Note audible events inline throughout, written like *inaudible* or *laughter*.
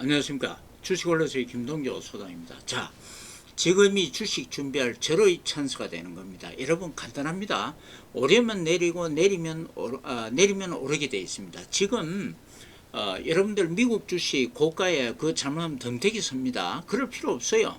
안녕하십니까. 주식원로서의 김동교 소장입니다. 자, 지금이 주식 준비할 제로의 찬스가 되는 겁니다. 여러분 간단합니다. 오르면 내리고 내리면 오르, 아, 내리면 오르게 되어 있습니다. 지금 어, 여러분들 미국 주식 고가에 그 잘못하면 덤태기 섭니다. 그럴 필요 없어요.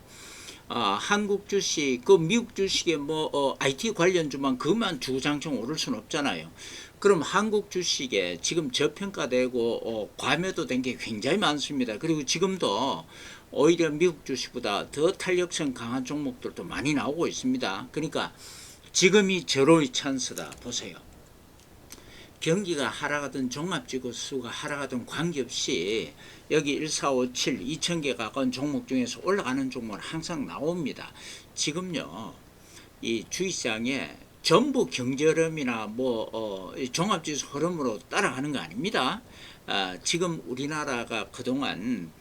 아, 한국 주식, 그 미국 주식에 뭐 어, IT 관련주만 그만 주구장창 오를 수는 없잖아요. 그럼 한국 주식에 지금 저평가되고 어, 과매도 된 게 굉장히 많습니다. 그리고 지금도 오히려 미국 주식보다 더 탄력성 강한 종목들도 많이 나오고 있습니다. 그러니까 지금이 제로의 찬스다 보세요. 경기가 하락하든 종합지구수가 하락하든 관계없이 여기 1457, 2000개 가까운 종목 중에서 올라가는 종목은 항상 나옵니다. 지금요, 이 주식시장에 전부 경제 흐름이나 뭐 어, 이 종합지수 흐름으로 따라가는 거 아닙니다. 아, 지금 우리나라가 그동안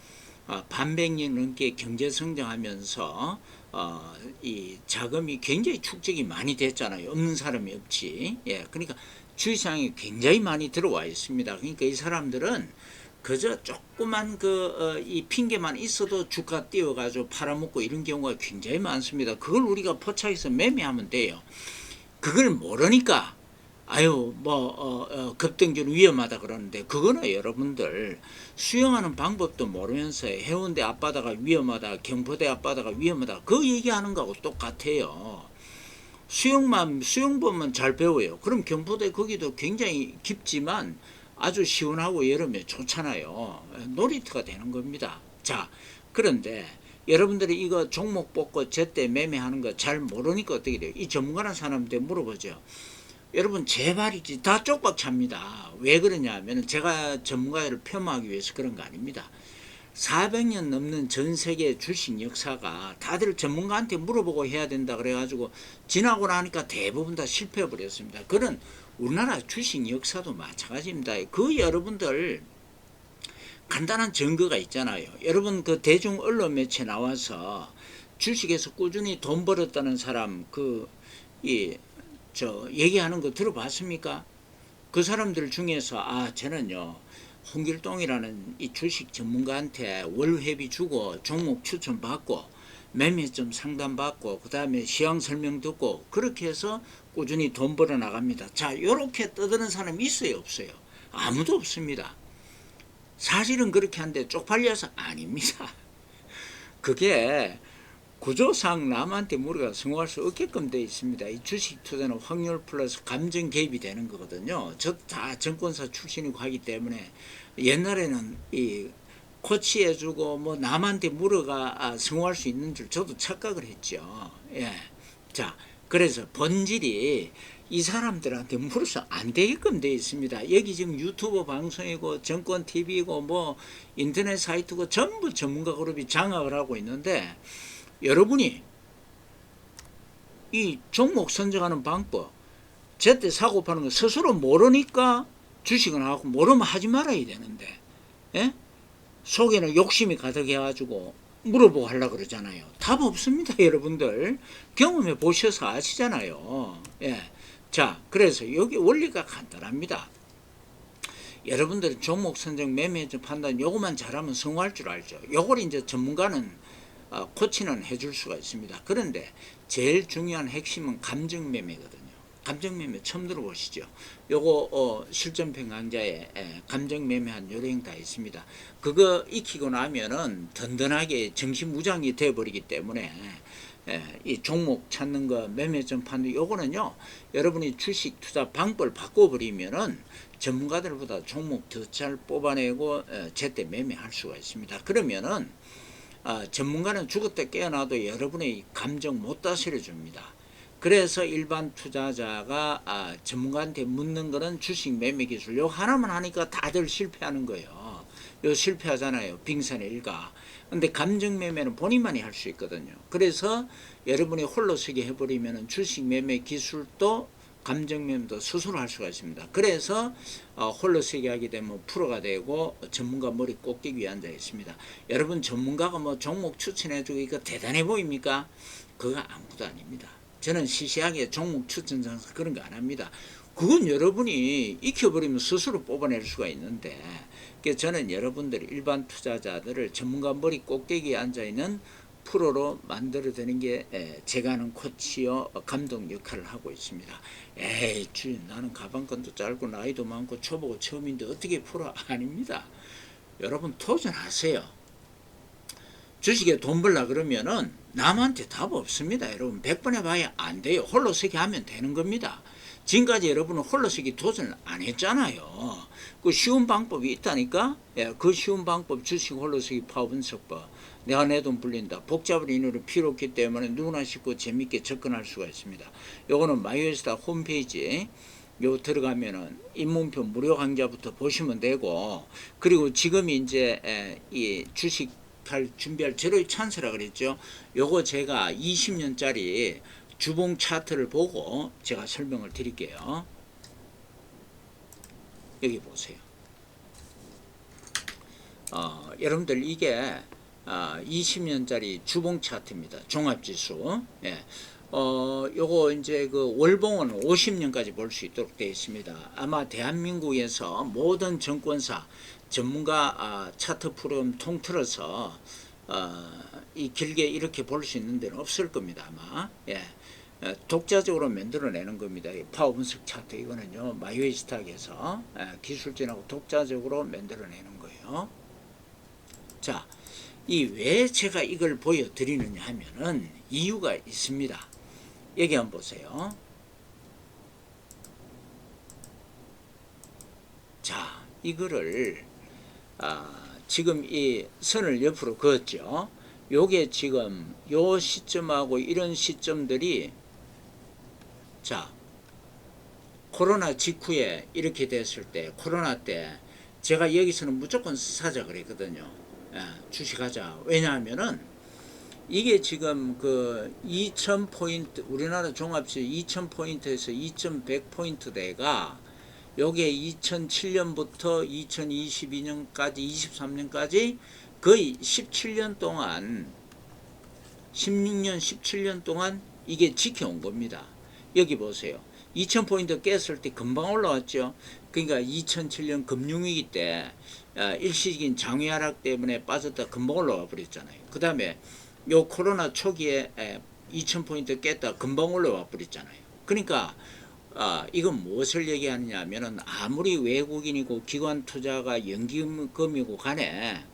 아, 반백년 넘게 경제 성장하면서 어, 이 자금이 굉장히 축적이 많이 됐잖아요. 없는 사람이 없지. 예, 그러니까 주식시장에 굉장히 많이 들어와 있습니다. 그러니까 이 사람들은 그저 조그만 그이 핑계만 있어도 주가 띄워가지고 팔아먹고 이런 경우가 굉장히 많습니다. 그걸 우리가 포착해서 매매하면 돼요. 그걸 모르니까 아유 뭐 어, 어, 급등주는 위험하다 그러는데 그거는 여러분들 수영하는 방법도 모르면서 해운대 앞바다가 위험하다 경포대 앞바다가 위험하다 그 얘기하는 거하고 똑같아요. 수영만 수영법만 잘 배워요. 그럼 경포대 거기도 굉장히 깊지만 아주 시원하고 여름에 좋잖아요. 놀이터가 되는 겁니다. 자 그런데 여러분들이 이거 종목 뽑고 제때 매매하는 거 잘 모르니까 어떻게 돼요? 이 전문가라는 사람한테 물어보죠. 여러분 제발이지 다 쪽박 찹니다. 왜 그러냐 하면 제가 전문가를 폄하하기 위해서 그런 거 아닙니다. 400년 넘는 전 세계 주식 역사가 다들 전문가한테 물어보고 해야 된다 그래가지고 지나고 나니까 대부분 다 실패해 버렸습니다. 그런 우리나라 주식 역사도 마찬가지입니다. 그 여러분들 간단한 증거가 있잖아요. 여러분 그 대중 언론 매체 나와서 주식에서 꾸준히 돈 벌었다는 사람 그이저 얘기하는 거 들어봤습니까? 그 사람들 중에서 아 저는요 홍길동이라는 이 주식 전문가한테 월회비 주고 종목 추천 받고 매매점 상담 받고 그 다음에 시황 설명 듣고 그렇게 해서 꾸준히 돈 벌어 나갑니다. 자 요렇게 떠드는 사람이 있어요 없어요? 아무도 없습니다. 사실은 그렇게 한데 쪽팔려서 아닙니다. 그게 구조상 남한테 우리가 성공할 수 없게끔 되어 있습니다. 이 주식 투자는 확률 플러스 감정 개입이 되는 거거든요. 저다 증권사 출신이고 하기 때문에 옛날에는 이 코치해주고 뭐 남한테 물어가 아, 성공할 수 있는 줄 저도 착각을 했죠. 예. 자, 그래서 본질이 이 사람들한테 물어서 안 되게끔 되어 있습니다. 여기 지금 유튜브 방송이고 정권 TV고 뭐 인터넷 사이트고 전부 전문가 그룹이 장악을 하고 있는데 여러분이 이 종목 선정하는 방법 제때 사고 파는 거 스스로 모르니까 주식은 하고 모르면 하지 말아야 되는데 예? 속에는 욕심이 가득해가지고 물어보고 하려 그러잖아요. 답 없습니다, 여러분들. 경험해 보셔서 아시잖아요. 예. 자, 그래서 여기 원리가 간단합니다. 여러분들은 종목 선정, 매매 점 판단 요것만 잘하면 성공할 줄 알죠. 요걸 이제 전문가는 어, 코치는 해줄 수가 있습니다. 그런데 제일 중요한 핵심은 감정 매매거든요. 감정 매매 처음 들어보시죠? 요거 어, 실전평 강좌에 에, 감정 매매한 요령 다 있습니다. 그거 익히고 나면은 든든하게 정신 무장이 돼버리기 때문에 예, 이 종목 찾는 거 매매점 판단 요거는요 여러분이 주식 투자 방법을 바꿔버리면은 전문가들보다 종목 더 잘 뽑아내고 에, 제때 매매할 수가 있습니다. 그러면은 아, 전문가는 죽었다 깨어나도 여러분의 감정 못 다스려 줍니다. 그래서 일반 투자자가 아, 전문가한테 묻는 거는 주식 매매 기술 요 하나만 하니까 다들 실패하는 거예요. 요 실패하잖아요. 빙산의 일가. 근데 감정 매매는 본인만이 할 수 있거든요. 그래서 여러분이 홀로 서게 해버리면 주식 매매 기술도 감정 매매도 스스로 할 수가 있습니다. 그래서 어, 홀로 서게 하게 되면 프로가 되고 전문가 머리 꽂기 위한 자 있습니다. 여러분 전문가가 뭐 종목 추천해주고 이거 대단해 보입니까? 그거 아무도 아닙니다. 저는 시시하게 종목 추천 장사 그런 거 안 합니다. 그건 여러분이 익혀버리면 스스로 뽑아낼 수가 있는데 그 저는 여러분들 일반 투자자들을 전문가 머리 꼭대기에 앉아 있는 프로로 만들어드는 게 에, 제가 하는 코치요 어, 감독 역할을 하고 있습니다. 에이 주 나는 가방끈도 짧고 나이도 많고 초보고 처음인데 어떻게 프로 아닙니다. 여러분 도전하세요. 주식에 돈 벌라 그러면은 남한테 답 없습니다. 여러분 100번 해봐야 안 돼요. 홀로서기 하면 되는 겁니다. 지금까지 여러분은 홀로서기 도전을 안 했잖아요. 그 쉬운 방법이 있다니까. 예, 그 쉬운 방법 주식 홀로서기 파워 분석법. 내가 내 돈 불린다. 복잡한 인으로 필요 없기 때문에 누구나 쉽고 재밌게 접근할 수가 있습니다. 요거는 마이웨스타 홈페이지 요 들어가면은 입문표 무료 강좌부터 보시면 되고 그리고 지금 이제 에, 이 주식 할 준비할 제로의 찬스라 그랬죠. 요거 제가 20년짜리 주봉 차트를 보고 제가 설명을 드릴게요. 여기 보세요. 어, 여러분들 이게 아, 20년짜리 주봉 차트입니다. 종합지수. 예. 어, 요거 이제 그 월봉은 50년까지 볼 수 있도록 되어 있습니다. 아마 대한민국에서 모든 정권사 전문가 아, 차트 프로그램 통틀어서 어, 이 길게 이렇게 볼 수 있는 데는 없을 겁니다. 아마. 예. 어, 독자적으로 만들어내는 겁니다. 이 파워 분석 차트 이거는요 마이웨이 스탁에서 예, 기술진하고 독자적으로 만들어내는 거예요. 자, 이 왜 제가 이걸 보여드리느냐 하면은 이유가 있습니다. 여기 한번 보세요. 자, 이거를 아, 지금 이 선을 옆으로 그었죠. 요게 지금 요 시점하고 이런 시점들이 자 코로나 직후에 이렇게 됐을 때 코로나 때 제가 여기서는 무조건 사자 그랬거든요. 예, 주식하자. 왜냐하면은 이게 지금 그 2000포인트 우리나라 종합지 2000포인트에서 2100포인트대가 요게 2007년부터 2022년까지 23년까지 거의 17년 동안 16년 17년 동안 이게 지켜온 겁니다. 여기 보세요. 2000포인트 깼을 때 금방 올라왔죠. 그러니까 2007년 금융위기 때 아, 일시적인 장외 하락 때문에 빠졌다 금방 올라와 버렸잖아요. 그 다음에 요 코로나 초기에 2000포인트 깼다 금방 올라와 버렸잖아요. 그러니까 아, 이건 무엇을 얘기하느냐 하면은 아무리 외국인이고 기관 투자가 연기금이고 간에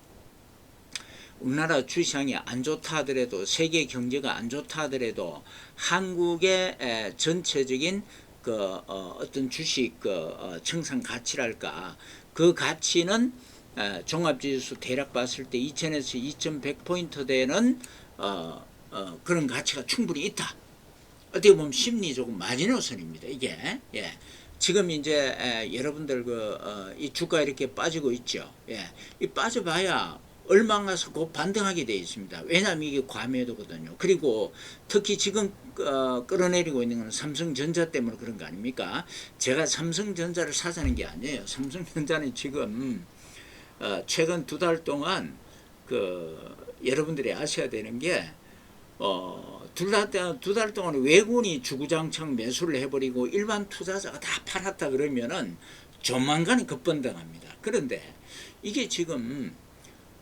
우리나라 주시장이 안 좋다 하더라도 세계 경제가 안 좋다 하더라도 한국의 에, 전체적인 그 어, 어떤 주식 그 어, 청산 가치랄까 그 가치는 에, 종합지수 대략 봤을 때 2000에서 2100포인트 되는 어, 어, 그런 가치가 충분히 있다. 어떻게 보면 심리적으로 마지노선입니다. 이게 예. 지금 이제 에, 여러분들 그이 주가 이렇게 빠지고 있죠. 예. 이 빠져봐야 얼마 가서 곧 반등하게 되어 있습니다. 왜냐하면 이게 과매도거든요. 그리고 특히 지금 어, 끌어내리고 있는 건 삼성전자 때문에 그런 거 아닙니까? 제가 삼성전자를 사자는 게 아니에요. 삼성전자는 지금 어, 최근 두 달 동안 그 여러분들이 아셔야 되는 게 어, 두달 동안 외국인이 주구장창 매수를 해버리고 일반 투자자가 다 팔았다 그러면은 조만간에 급번등합니다. 그런데 이게 지금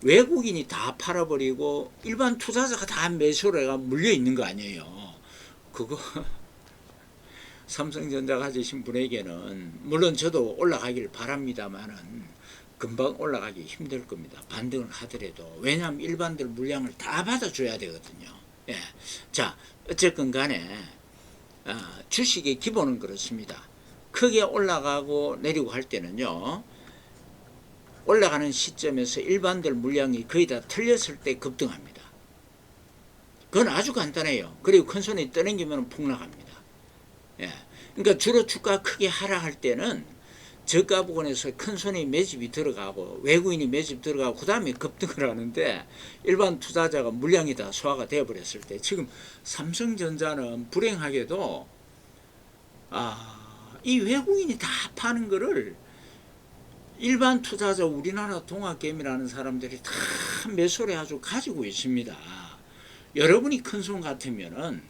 외국인이 다 팔아버리고 일반 투자자가 다 매수를 해가 물려 있는 거 아니에요. 그거 *laughs* 삼성전자 가지신 분에게는 물론 저도 올라가길 바랍니다만은 금방 올라가기 힘들 겁니다. 반등을 하더라도 왜냐하면 일반들 물량을 다 받아줘야 되거든요. 예. 자 어쨌건 간에 아, 주식의 기본은 그렇습니다. 크게 올라가고 내리고 할 때는요. 올라가는 시점에서 일반들 물량이 거의 다 틀렸을 때 급등합니다. 그건 아주 간단해요. 그리고 큰 손이 떠넘기면 폭락합니다. 예. 그러니까 주로 주가 크게 하락할 때는 저가 부근에서 큰 손이 매집이 들어가고 외국인이 매집 들어가고 그 다음에 급등을 하는데 일반 투자자가 물량이 다 소화가 되어버렸을 때 지금 삼성전자는 불행하게도 아, 이 외국인이 다 파는 거를 일반 투자자 우리나라 동학개미라는 사람들이 다 매수를 아주 가지고 있습니다. 여러분이 큰 손 같으면은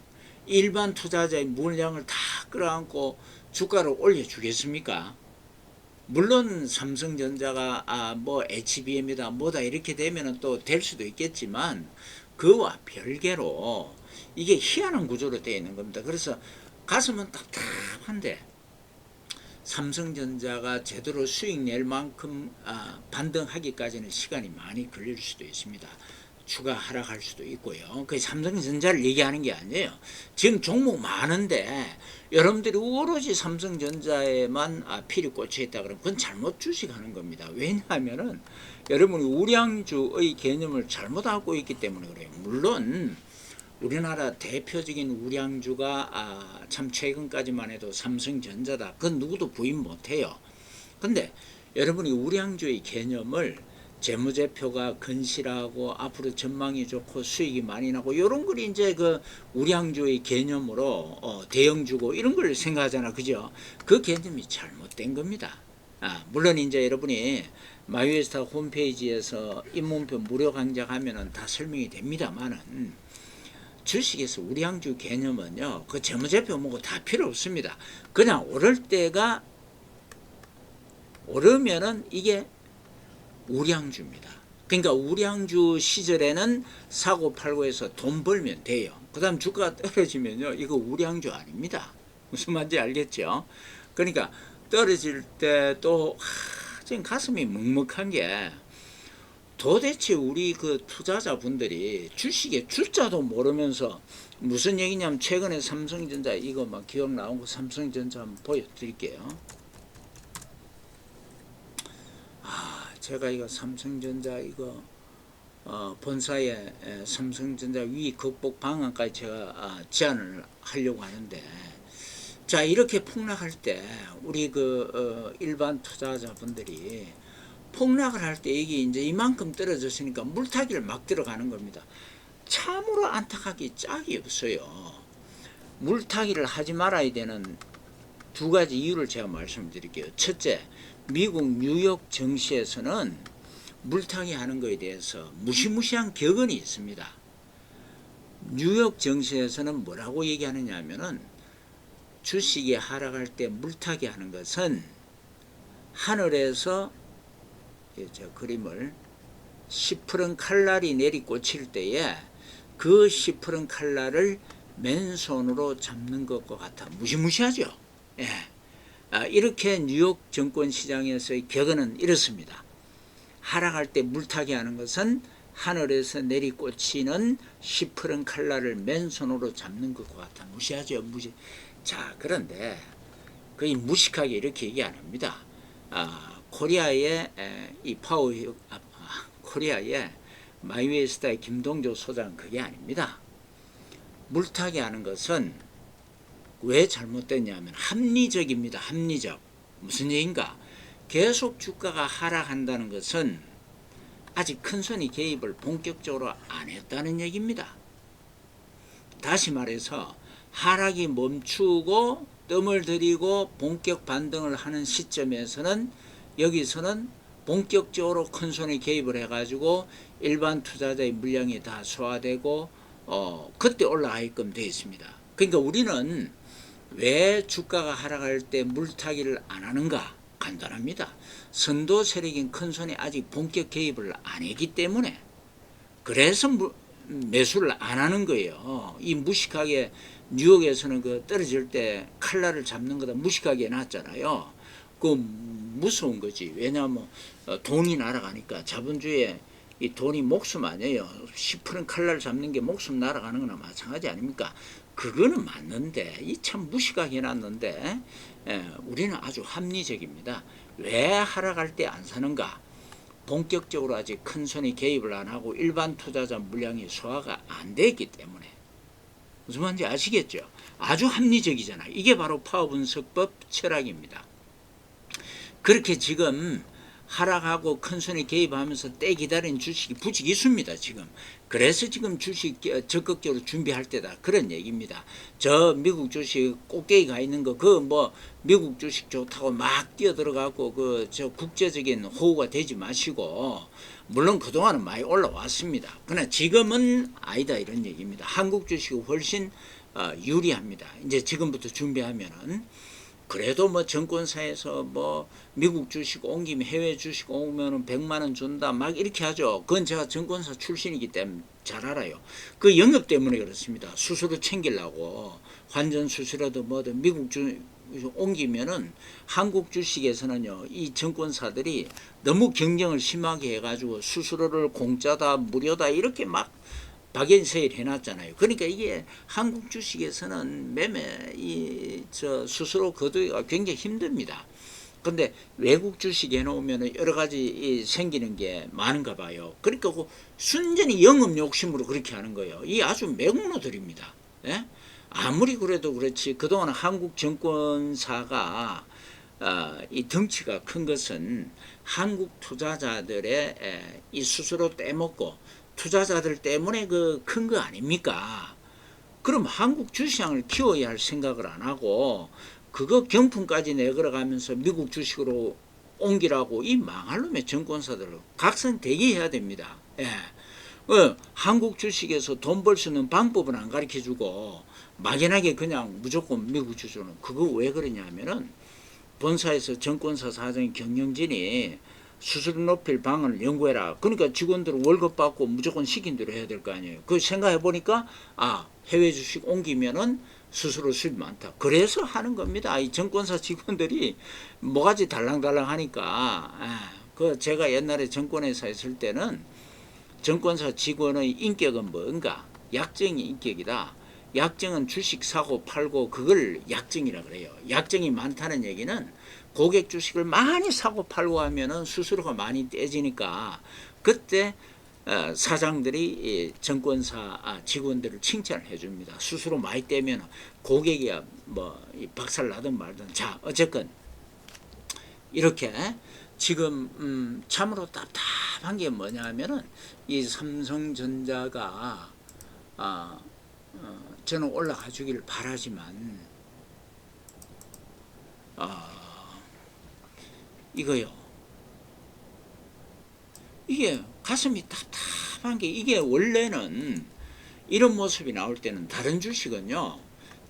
일반 투자자의 물량을 다 끌어안고 주가를 올려주겠습니까? 물론 삼성전자가 아, 뭐 HBM이다 뭐다 이렇게 되면은 또 될 수도 있겠지만 그와 별개로 이게 희한한 구조로 되어 있는 겁니다. 그래서 가슴은 답답한데 삼성전자가 제대로 수익 낼 만큼 아, 반등하기까지는 시간이 많이 걸릴 수도 있습니다. 추가 하락할 수도 있고요. 그 삼성전자를 얘기하는 게 아니에요. 지금 종목 많은데 여러분들이 오로지 삼성전자에만 아, 필이 꽂혀 있다 그러면 그건 잘못 주식하는 겁니다. 왜냐하면은 여러분이 우량주의 개념을 잘못 알고 있기 때문에 그래요. 물론 우리나라 대표적인 우량주가 아, 참 최근까지만 해도 삼성전자다. 그건 누구도 부인 못해요. 근데 여러분이 우량주의 개념을 재무제표가 건실하고 앞으로 전망이 좋고 수익이 많이 나고 이런 걸 이제 그 우량주의 개념으로 어, 대형주고 이런 걸 생각하잖아, 그죠? 그 개념이 잘못된 겁니다. 아, 물론 이제 여러분이 마이웨스타 홈페이지에서 입문표 무료 강좌 하면은 다 설명이 됩니다만은 주식에서 우량주 개념은요, 그 재무제표 뭐고 다 필요 없습니다. 그냥 오를 때가 오르면은 이게 우량주입니다. 그러니까 우량주 시절에는 사고 팔고 해서 돈 벌면 돼요. 그 다음 주가가 떨어지면요, 이거 우량주 아닙니다. 무슨 말인지 알겠죠? 그러니까 떨어질 때 또 지금 가슴이 먹먹한 게 도대체 우리 그 투자자분들이 주식의 주자도 모르면서 무슨 얘기냐면 최근에 삼성전자 이거 막 기억 나온 거 삼성전자 한번 보여드릴게요. 아, 제가 이거 삼성전자 이거 어, 본사에 에, 삼성전자 위 극복 방안까지 제가 아, 제안을 하려고 하는데 자 이렇게 폭락할 때 우리 그 어, 일반 투자자분들이 폭락을 할 때 이게 이제 이만큼 떨어졌으니까 물타기를 막 들어가는 겁니다. 참으로 안타깝게 짝이 없어요. 물타기를 하지 말아야 되는 두 가지 이유를 제가 말씀드릴게요. 첫째, 미국 뉴욕 증시에서는 물타기 하는 것에 대해서 무시무시한 격언이 있습니다. 뉴욕 증시에서는 뭐라고 얘기하느냐 하면은 주식이 하락할 때 물타기 하는 것은 하늘에서 이 저 그림을 시퍼런 칼날이 내리 꽂힐 때에 그 시퍼런 칼날을 맨손으로 잡는 것과 같아 무시무시하죠. 예. 아, 이렇게 뉴욕 증권 시장에서의 격언은 이렇습니다. 하락할 때 물타기 하는 것은 하늘에서 내리 꽂히는 시퍼런 칼날을 맨손으로 잡는 것과 같아 무시하죠. 무시. 자 그런데 거의 무식하게 이렇게 얘기 안 합니다. 아, 코리아의 에, 이 파워 아, 아, 코리아의 마이웨스타의 김동조 소장 그게 아닙니다. 물타기 하는 것은 왜 잘못됐냐면 합리적입니다. 합리적. 무슨 얘기인가? 계속 주가가 하락한다는 것은 아직 큰 손이 개입을 본격적으로 안 했다는 얘기입니다. 다시 말해서 하락이 멈추고 뜸을 들이고 본격 반등을 하는 시점에서는 여기서는 본격적으로 큰 손이 개입을 해가지고 일반 투자자의 물량이 다 소화되고 어 그때 올라가게끔 되어 있습니다. 그러니까 우리는 왜 주가가 하락할 때 물타기를 안 하는가? 간단합니다. 선도 세력인 큰 손이 아직 본격 개입을 안 했기 때문에 그래서 무, 매수를 안 하는 거예요. 이 무식하게 뉴욕에서는 그 떨어질 때 칼날을 잡는 거다 무식하게 해놨잖아요. 그 무서운 거지. 왜냐하면 어, 돈이 날아가니까 자본주의에 이 돈이 목숨 아니에요. 10% 칼날 잡는 게 목숨 날아가는 거나 마찬가지 아닙니까? 그거는 맞는데 이 참 무식하게 해놨는데 에, 우리는 아주 합리적입니다. 왜 하락할 때 안 사는가? 본격적으로 아직 큰 손이 개입을 안 하고 일반 투자자 물량이 소화가 안 됐기 때문에 무슨 말인지 아시겠죠? 아주 합리적이잖아. 이게 바로 파워 분석법 철학입니다. 그렇게 지금 하락하고 큰 손이 개입하면서 때 기다린 주식이 부직 있습니다, 지금. 그래서 지금 주식 적극적으로 준비할 때다. 그런 얘기입니다. 저 미국 주식 꼭대기 가 있는 거, 그 뭐 미국 주식 좋다고 막 뛰어들어가고 그 저 국제적인 호우가 되지 마시고, 물론 그동안은 많이 올라왔습니다. 그러나 지금은 아니다 이런 얘기입니다. 한국 주식이 훨씬 어, 유리합니다. 이제 지금부터 준비하면은 그래도 뭐 정권사에서 뭐 미국 주식 옮기면 해외 주식 옮으면 100만 원 준다 막 이렇게 하죠. 그건 제가 정권사 출신이기 때문에 잘 알아요. 그 영역 때문에 그렇습니다. 수수료 챙기려고 환전 수수료도 뭐든 미국 주 옮기면은 한국 주식에서는요 이 정권사들이 너무 경쟁을 심하게 해가지고 수수료를 공짜다 무료다 이렇게 막 박연세일 해놨잖아요. 그러니까 이게 한국 주식에서는 매매 이저 수수료 거두기가 굉장히 힘듭니다. 근데 외국 주식 해놓으면 여러 가지 이 생기는 게 많은가 봐요. 그러니까 그 순전히 영업 욕심으로 그렇게 하는 거예요. 이 아주 매국노들입니다. 예? 아무리 그래도 그렇지 그동안 한국 정권사가 어, 이 덩치가 큰 것은 한국 투자자들의 에, 이 수수료 떼먹고 투자자들 때문에 그 큰 거 아닙니까? 그럼 한국 주시장을 키워야 할 생각을 안 하고 그거 경품까지 내걸어가면서 미국 주식으로 옮기라고 이 망할 놈의 정권사들을 각선 대기해야 됩니다. 예. 어, 한국 주식에서 돈 벌 수 있는 방법은 안 가르쳐 주고 막연하게 그냥 무조건 미국 주식은 그거 왜 그러냐면은 본사에서 정권사 사장 경영진이 수수료 높일 방안을 연구해라. 그러니까 직원들 월급 받고 무조건 시킨 대로 해야 될 거 아니에요. 그 생각해 보니까 아 해외 주식 옮기면은 수수료 수입 많다. 그래서 하는 겁니다. 이 정권사 직원들이 뭐가지 달랑달랑 하니까 아, 그 제가 옛날에 정권회사 있을 때는 정권사 직원의 인격은 뭔가 약정이 인격이다. 약정은 주식 사고 팔고 그걸 약정이라 그래요. 약정이 많다는 얘기는 고객 주식을 많이 사고 팔고 하면은 수수료가 많이 떼지니까 그때 어, 사장들이 이 정권사 아, 직원들을 칭찬을 해줍니다. 수수료 많이 떼면 고객이야 뭐이 박살 나든 말든 자 어쨌건 이렇게 지금 음, 참으로 답답한 게 뭐냐면은 이 삼성전자가 아, 어, 저는 올라가 주기를 바라지만 아, 이거요. 이게 가슴이 답답한 게 이게 원래는 이런 모습이 나올 때는 다른 주식은요.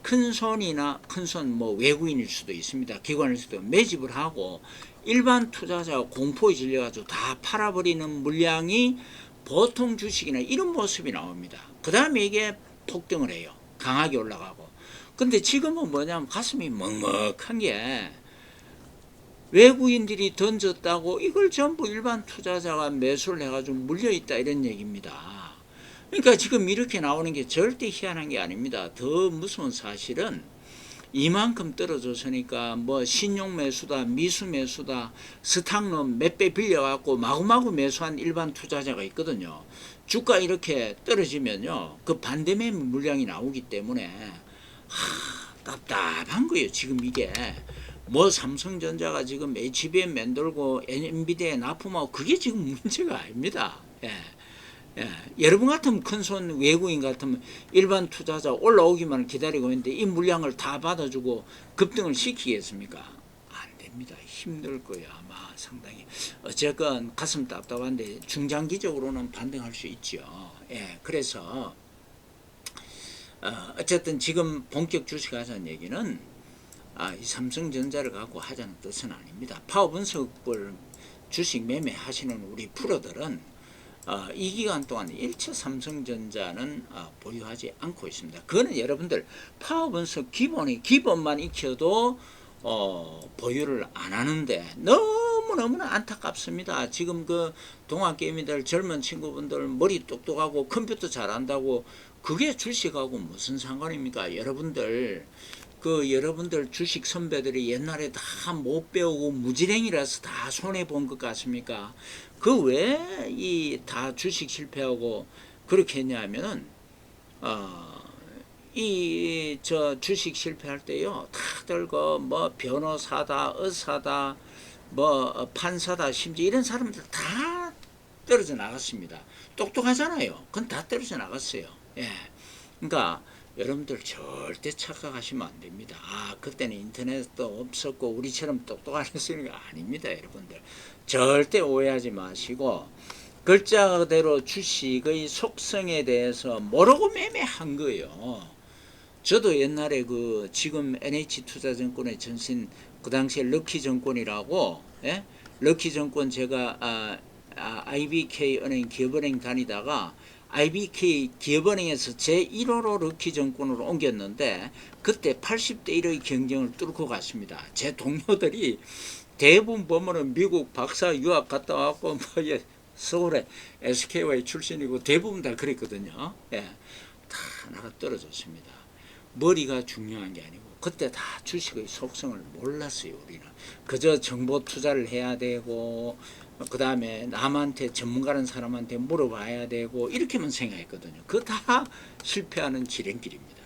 큰 손이나 큰 손 뭐 외국인일 수도 있습니다. 기관일 수도 매집을 하고 일반 투자자가 공포에 질려가지고 다 팔아버리는 물량이 보통 주식이나 이런 모습이 나옵니다. 그 다음에 이게 폭등을 해요. 강하게 올라가고. 근데 지금은 뭐냐면 가슴이 먹먹한 게 외국인들이 던졌다고 이걸 전부 일반 투자자가 매수를 해가지고 물려있다 이런 얘기입니다. 그러니까 지금 이렇게 나오는 게 절대 희한한 게 아닙니다. 더 무서운 사실은 이만큼 떨어졌으니까 뭐 신용 매수다, 미수 매수다, 스탁론 몇 배 빌려갖고 마구마구 매수한 일반 투자자가 있거든요. 주가 이렇게 떨어지면요, 그 반대 매 물량이 나오기 때문에 하, 답답한 거예요. 지금 이게 뭐 삼성전자가 지금 HBM 만들고 엔비디아에 납품하고 그게 지금 문제가 아닙니다. 예. 예, 여러분 같으면 큰 손 외국인 같으면 일반 투자자 올라오기만 기다리고 있는데 이 물량을 다 받아주고 급등을 시키겠습니까? 안 됩니다. 힘들 거야 아마 상당히. 어쨌건 가슴 답답한데 중장기적으로는 반등할 수 있죠. 예, 그래서 어, 어쨌든 지금 본격 주식하자는 얘기는 아, 이 삼성전자를 갖고 하자는 뜻은 아닙니다. 파워 분석을 주식 매매하시는 우리 프로들은 어, 이 기간 동안 일체 삼성전자는 어, 보유하지 않고 있습니다. 그거는 여러분들 파워 분석 기본이 기본만 익혀도 어, 보유를 안 하는데 너무 너무나 안타깝습니다. 지금 그 동학개미들 젊은 친구분들 머리 똑똑하고 컴퓨터 잘한다고 그게 주식하고 무슨 상관입니까? 여러분들 그 여러분들 주식 선배들이 옛날에 다 못 배우고 무지랭이라서 다 손해 본 것 같습니까? 그 왜 이 다 주식 실패하고 그렇게 했냐면은 어 이 저 주식 실패할 때요 다들 그 뭐 변호사다 의사다 뭐 판사다 심지어 이런 사람들 다 떨어져 나갔습니다. 똑똑하잖아요. 그건 다 떨어져 나갔어요. 예. 그러니까 여러분들 절대 착각하시면 안 됩니다. 아, 그때는 인터넷도 없었고 우리처럼 똑똑한 수가 아닙니다, 여러분들. 절대 오해하지 마시고 글자 그대로 주식의 속성에 대해서 모르고 매매한 거예요. 저도 옛날에 그 지금 NH투자증권의 전신 그 당시에 럭키증권이라고 예? 럭키증권 제가 아, 아, IBK 은행 기업은행 다니다가 IBK 기업은행에서 제 1호로 럭키증권으로 옮겼는데 그때 80대 1의 경쟁을 뚫고 갔습니다. 제 동료들이 대부분 보면은 미국 박사 유학 갔다 왔고 뭐 *laughs* 예, 서울에 SKY 출신이고 대부분 다 그랬거든요. 예. 다 나가 떨어졌습니다. 머리가 중요한 게 아니고 그때 다 주식의 속성을 몰랐어요 우리는 그저 정보 투자를 해야 되고 그 다음에 남한테 전문가라는 사람한테 물어봐야 되고 이렇게만 생각했거든요. 그거 다 실패하는 지름길입니다.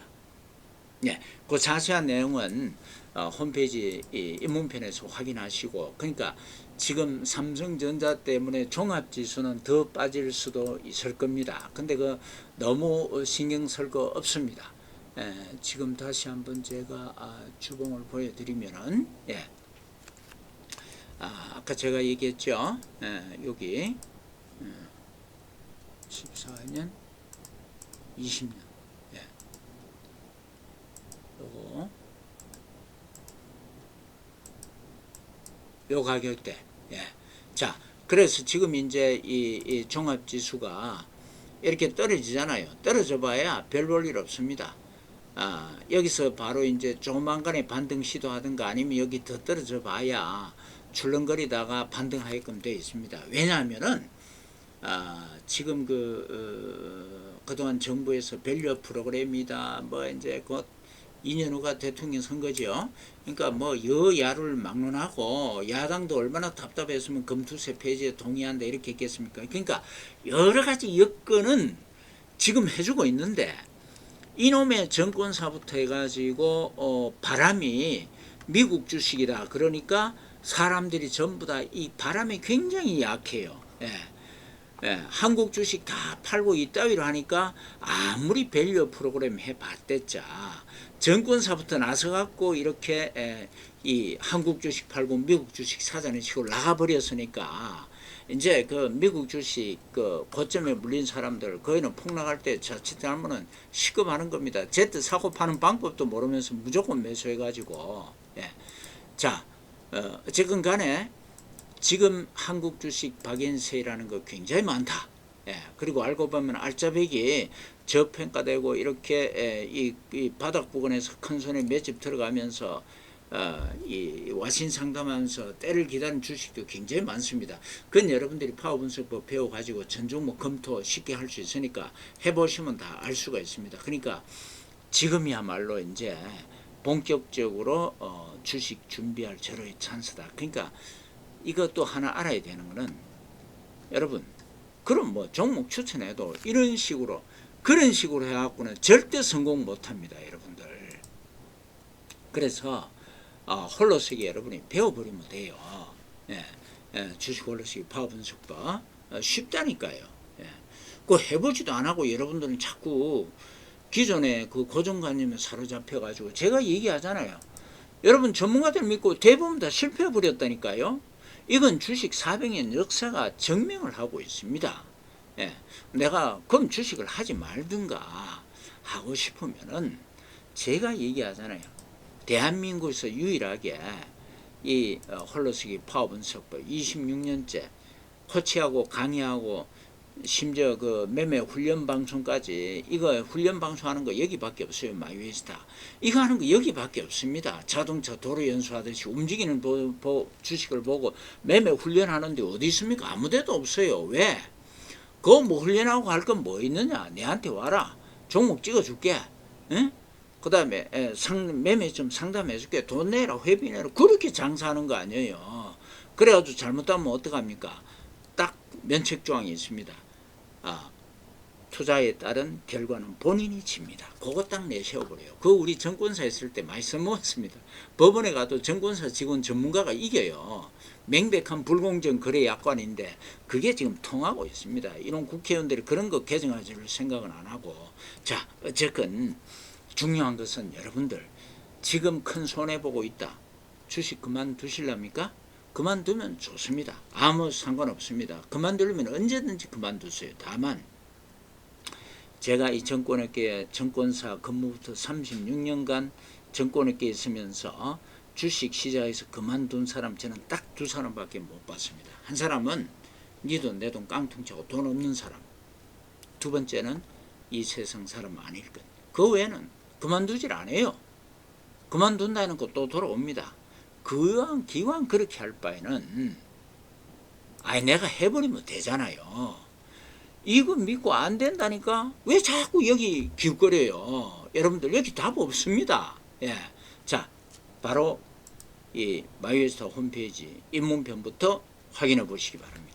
네, 그 자세한 내용은 어, 홈페이지 이 입문편에서 확인하시고 그러니까 지금 삼성전자 때문에 종합지수는 더 빠질 수도 있을 겁니다. 근데 그 너무 신경 쓸 거 없습니다. 예, 지금 다시 한번 제가 아, 주봉을 보여드리면은 예. 아, 아까 제가 얘기했죠. 예, 여기 음, 14년, 20년. 예. 요거 요 가격대. 예. 자, 그래서 지금 이제 이, 이 종합지수가 이렇게 떨어지잖아요. 떨어져 봐야 별 볼 일 없습니다. 아, 여기서 바로 이제 조만간에 반등 시도하든가 아니면 여기 더 떨어져 봐야 출렁거리다가 반등하게끔 되어 있습니다. 왜냐하면은 아, 지금 그 어, 그동안 정부에서 밸류 프로그램이다 뭐 이제 곧 2년 후가 대통령 선거죠. 그러니까 뭐 여야를 막론하고 야당도 얼마나 답답했으면 금투세 폐지에 동의한다 이렇게 했겠습니까? 그러니까 여러 가지 여건은 지금 해주고 있는데 이놈의 정권사부터 해가지고 어, 바람이 미국 주식이다. 그러니까 사람들이 전부 다 이 바람에 굉장히 약해요. 예. 예, 한국 주식 다 팔고 이따위로 하니까 아무리 밸류 프로그램 해봤댔자 정권사부터 나서갖고 이렇게 에, 이 한국 주식 팔고 미국 주식 사자는 치고 나가버렸으니까 이제 그 미국 주식 그 고점에 물린 사람들 거기는 폭락할 때 자칫하면은 시급하는 겁니다. 제때 사고 파는 방법도 모르면서 무조건 매수해가지고 예. 자 어, 어쨌건 간에 지금 한국 주식 박인세라는 거 굉장히 많다. 예, 그리고 알고 보면 알짜배기 저평가되고 이렇게 예, 이, 이 바닥 부근에서 큰 손에 몇집 들어가면서 어, 이 와신 상담하면서 때를 기다리는 주식도 굉장히 많습니다. 그건 여러분들이 파워 분석법 배워가지고 전 종목 검토 쉽게 할 수 있으니까 해보시면 다 알 수가 있습니다. 그러니까 지금이야말로 이제 본격적으로 어, 주식 준비할 절호의 찬스다. 그러니까 이것도 하나 알아야 되는 거는 여러분 그럼 뭐 종목 추천해도 이런 식으로 그런 식으로 해갖고는 절대 성공 못합니다 여러분들 그래서 어, 홀로서기 여러분이 배워버리면 돼요 예, 예, 주식 홀로서기 파워 분석법 어, 쉽다니까요 예. 그 해보지도 안 하고 여러분들은 자꾸 기존에 그 고정관념에 사로잡혀가지고 제가 얘기하잖아요 여러분 전문가들 믿고 대부분 다 실패해 버렸다니까요 이건 주식 400년 역사가 증명을 하고 있습니다. 예, 내가 그럼 주식을 하지 말든가 하고 싶으면은 제가 얘기하잖아요. 대한민국에서 유일하게 이 어, 홀로서기 파워 분석법 26년째 코치하고 강의하고 심지어 그 매매 훈련 방송까지 이거 훈련 방송하는 거 여기밖에 없어요 마이웨스타. 이거 하는 거 여기밖에 없습니다. 자동차 도로 연수하듯이 움직이는 보, 보, 주식을 보고 매매 훈련하는데 어디 있습니까? 아무데도 없어요. 왜? 그거 뭐 훈련하고 할 건 뭐 있느냐? 내한테 와라. 종목 찍어줄게. 응? 그 다음에 상, 매매 좀 상담해줄게. 돈 내라 회비 내라. 그렇게 장사하는 거 아니에요. 그래가지고 잘못하면 어떡합니까? 딱 면책조항이 있습니다 아, 투자에 따른 결과는 본인이 집니다. 그거 딱 내세워버려요. 그거 우리 정권사 했을 때 많이 써먹었습니다. 법원에 가도 정권사 직원 전문가가 이겨요. 명백한 불공정 거래 약관인데 그게 지금 통하고 있습니다. 이런 국회의원들이 그런 거 개정할 생각은 안 하고 자 어쨌건 중요한 것은 여러분들 지금 큰 손해보고 있다. 주식 그만두실랍니까? 그만두면 좋습니다. 아무 상관없습니다. 그만두려면 언제든지 그만두세요. 다만 제가 이 정권업계 정권사 근무부터 36년간 정권업계에 있으면서 주식 시장에서 그만둔 사람 저는 딱 두 사람밖에 못 봤습니다. 한 사람은 니돈 내 돈 깡통 차고 돈 없는 사람. 두 번째는 이 세상 사람 아닐 것. 그 외에는 그만두질 않아요. 그만둔다는 거또 돌아옵니다. 그왕 기왕 그렇게 할 바에는 아니 내가 해버리면 되잖아요. 이거 믿고 안 된다니까 왜 자꾸 여기 기웃거려요. 여러분들 여기 답 없습니다. 예, 자 바로 이 마이웨스터 홈페이지 입문편부터 확인해 보시기 바랍니다.